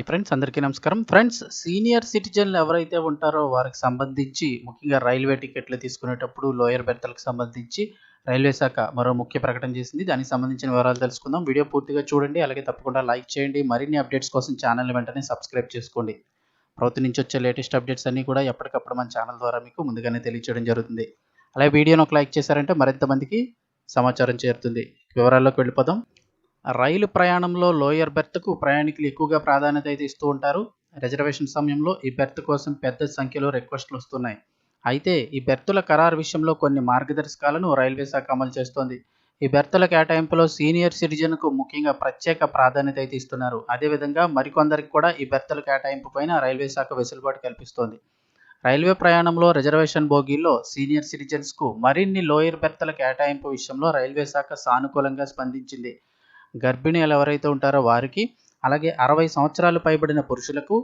Hi friends అందరికీ నమస్కారం. Friends senior సిటిజన్లు ఎవరైతే ఉంటారో వారికి సంబంధించి ముఖ్యంగా రైల్వే టికెట్లు తీసుకునేటప్పుడు లోయర్ బెర్తలకు సంబంధించి రైల్వే శాఖ మరో ముఖ్య ప్రకటన చేసింది. దానికి సంబంధించిన వివరాలు తెలుసుకుందాం. వీడియో పూర్తిగా చూడండి. అలాగే తప్పకుండా లైక్ చేయండి. మరిన్ని అప్డేట్స్ కోసం ఛానల్ వెంటనే సబ్స్క్రైబ్ చేసుకోండి. ప్రభుత్వం నుంచి వచ్చే లేటెస్ట్ అప్డేట్స్ అన్నీ కూడా ఎప్పటికప్పుడు మన ఛానల్ ద్వారా మీకు ముందుగానే తెలియచేయడం జరుగుతుంది. అలాగే వీడియోను ఒక లైక్ చేశారంటే మరింత మందికి సమాచారం చేరుతుంది. వివరాల్లోకి వెళ్ళిపోదాం. రైలు ప్రయాణంలో లోయర్ బెర్త్కు ప్రయాణికులు ఎక్కువగా ప్రాధాన్యత అయితే ఇస్తూ ఉంటారు. రిజర్వేషన్ సమయంలో ఈ బెర్త్ కోసం పెద్ద సంఖ్యలో రిక్వెస్ట్లు వస్తున్నాయి. అయితే ఈ బెర్తుల ఖరారు విషయంలో కొన్ని మార్గదర్శకాలను రైల్వే శాఖ అమలు చేస్తోంది. ఈ బెర్తుల కేటాయింపులో సీనియర్ సిటిజన్కు ముఖ్యంగా ప్రత్యేక ప్రాధాన్యత అయితే ఇస్తున్నారు. అదేవిధంగా మరికొందరికి కూడా ఈ బెర్తుల కేటాయింపు పైన రైల్వే శాఖ వెసులుబాటు కల్పిస్తోంది. రైల్వే ప్రయాణంలో రిజర్వేషన్ బోగీల్లో సీనియర్ సిటిజన్స్కు మరిన్ని లోయర్ బెర్తల కేటాయింపు విషయంలో రైల్వే శాఖ సానుకూలంగా స్పందించింది. గర్భిణీలు ఎవరైతే ఉంటారో వారికి అలాగే అరవై సంవత్సరాలు పైబడిన పురుషులకు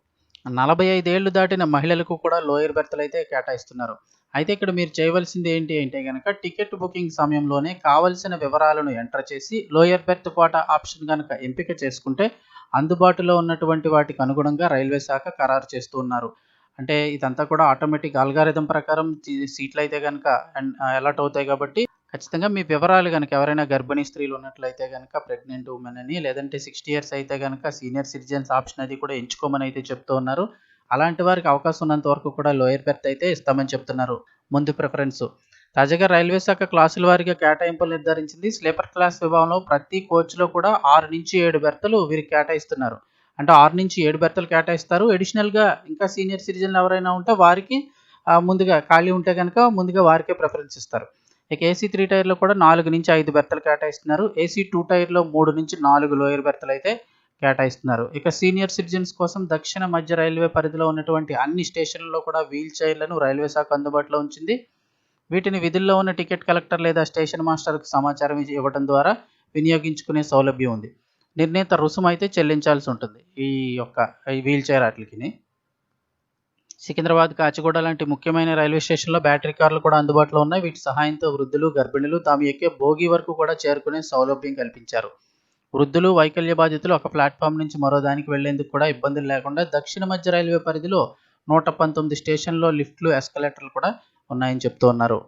నలభై ఐదేళ్ళు దాటిన మహిళలకు కూడా లోయర్ బెర్తలు అయితే కేటాయిస్తున్నారు. అయితే ఇక్కడ మీరు చేయవలసింది ఏంటి అంటే కనుక టికెట్ బుకింగ్ సమయంలోనే కావలసిన వివరాలను ఎంటర్ చేసి లోయర్ బెర్త్ కోటా ఆప్షన్ కనుక ఎంపిక చేసుకుంటే అందుబాటులో ఉన్నటువంటి వాటికి అనుగుణంగా రైల్వే శాఖ ఖరారు చేస్తూ ఉన్నారు. అంటే ఇదంతా కూడా ఆటోమేటిక్ అల్గారిథం ప్రకారం సీట్లు అయితే కనుక అలర్ట్ అవుతాయి కాబట్టి ఖచ్చితంగా మీ వివరాలు కనుక ఎవరైనా గర్భిణీ స్త్రీలు ఉన్నట్లయితే కనుక ప్రెగ్నెంట్ ఉమెన్ అని లేదంటే సిక్స్టీ ఇయర్స్ అయితే కనుక సీనియర్ సిటిజన్స్ ఆప్షన్ అది కూడా ఎంచుకోమని అయితే చెప్తూ ఉన్నారు. అలాంటి వారికి అవకాశం ఉన్నంత వరకు కూడా లోయర్ బెర్త్ అయితే ఇస్తామని చెప్తున్నారు. ముందు ప్రిఫరెన్స్ తాజాగా రైల్వే శాఖ క్లాసుల వారిగా కేటాయింపులు నిర్ధారించింది. స్లీపర్ క్లాస్ విభాగంలో ప్రతి కోచ్లో కూడా ఆరు నుంచి ఏడు బెర్తలు వీరికి కేటాయిస్తున్నారు. అంటే ఆరు నుంచి ఏడు బెర్తలు కేటాయిస్తారు. అడిషనల్గా ఇంకా సీనియర్ సిటిజన్లు ఎవరైనా ఉంటే వారికి ముందుగా ఖాళీ ఉంటే కనుక ముందుగా వారికే ప్రిఫరెన్స్ ఇస్తారు. ఇక ఏసీ త్రీ టైర్లో కూడా నాలుగు నుంచి ఐదు బెర్తలు కేటాయిస్తున్నారు. ఏసీ టూ టైర్లో మూడు నుంచి నాలుగు లోయర్ బెర్తలు అయితే కేటాయిస్తున్నారు. ఇక సీనియర్ సిటిజన్స్ కోసం దక్షిణ మధ్య రైల్వే పరిధిలో ఉన్నటువంటి అన్ని స్టేషన్లలో కూడా వీల్ చైర్లను రైల్వే శాఖ అందుబాటులో ఉంచింది. వీటిని విధుల్లో ఉన్న టికెట్ కలెక్టర్ లేదా స్టేషన్ మాస్టర్కు సమాచారం ఇవ్వడం ద్వారా వినియోగించుకునే సౌలభ్యం ఉంది. నిర్ణీత రుసుము అయితే చెల్లించాల్సి ఉంటుంది ఈ యొక్క ఈ వీల్ చైర్ వాటికి సికింద్రాబాద్ కాచిగూడ లాంటి ముఖ్యమైన రైల్వే స్టేషన్లో బ్యాటరీ కార్లు కూడా అందుబాటులో ఉన్నాయి. వీటి సహాయంతో వృద్ధులు గర్భిణులు తాము ఎక్కే భోగి వరకు కూడా చేరుకునే సౌలభ్యం కల్పించారు. వృద్ధులు వైకల్య బాధితులు ఒక ప్లాట్ఫామ్ నుంచి మరో దానికి వెళ్ళేందుకు కూడా ఇబ్బందులు లేకుండా దక్షిణ మధ్య రైల్వే పరిధిలో నూట పంతొమ్మిది స్టేషన్లో లిఫ్ట్లు ఎస్కలేటర్లు కూడా ఉన్నాయని చెప్తూ ఉన్నారు.